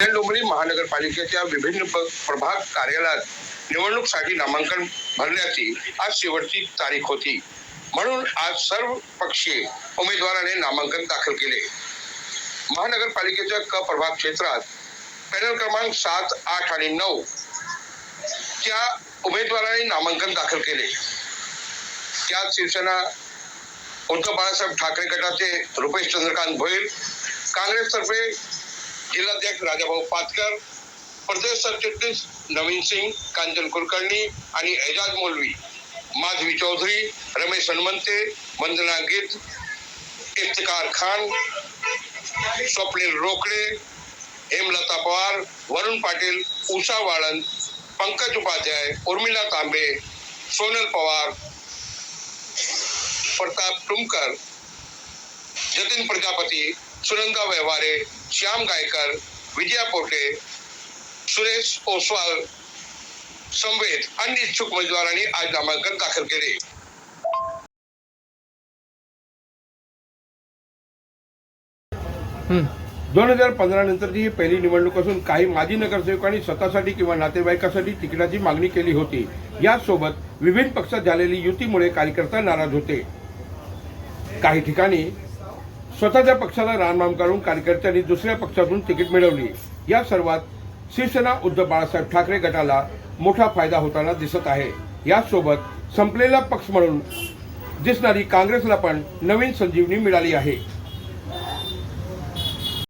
डोंगरी महानगरपालिकेच्या विभिन्न प्रभाग कार्यालयात निवडणूकसाठी नामांकन भरण्याची आज शेवटची तारीख होती. म्हणून आज सर्व पक्षीय उमेदवाराने नामांकन दाखल केले. महानगरपालिकेच्या क प्रभाग क्षेत्रात पॅनल क्रमांक सात आठ आणि नऊ च्या उमेदवाराने नामांकन दाखल केले. त्यात शिवसेना उद्धव बाळासाहेब ठाकरे गटाचे रुपेश चंद्रकांत भोईर काँग्रेसतर्फे जिल्हाध्यक्ष राजाभाऊ पातकर प्रदेश सरचिटणीस नवीन सिंग कांचन कुलकर्णी आणि एजाज मौलवी माधवी चौधरी रमेश हनुमंते वंदना गीत इफ्तकार खान स्वप्नील रोकडे हेमलता पवार वरुण पाटील उषा वाळंद पंकज उपाध्याय उर्मिला तांबे सोनल पवार प्रताप टुमकर जतीन प्रजापती सुनंदा व्यवहारे श्याम गायकर विजया पोटे सुरेश ओसवाल समवेत अन्य इच्छुक उमेदवारांनी आज नामांकन दाखल केले. दोन हजार पंधरा नंतरची ही पहिली निवडणूक असून काही माजी नगरसेवकांनी स्वतःसाठी किंवा नातेवाईकासाठी तिकिटाची मागणी केली होती. यासोबत विभिन्न पक्षात झालेली युतीमुळे कार्यकर्ता नाराज होते. काही ठिकाणी स्वतःच्या पक्षाला रामनाम काढून कार्यकर्त्यांनी दुसऱ्या पक्षातून तिकीट मिळवली. या सर्वात शिवसेना उद्धव बाळासाहेब ठाकरे गटाला मोठा फायदा होताना दिसत आहे. यासोबत संपलेला पक्ष म्हणून दिसणारी काँग्रेसला पण नवीन संजीवनी मिळाली आहे.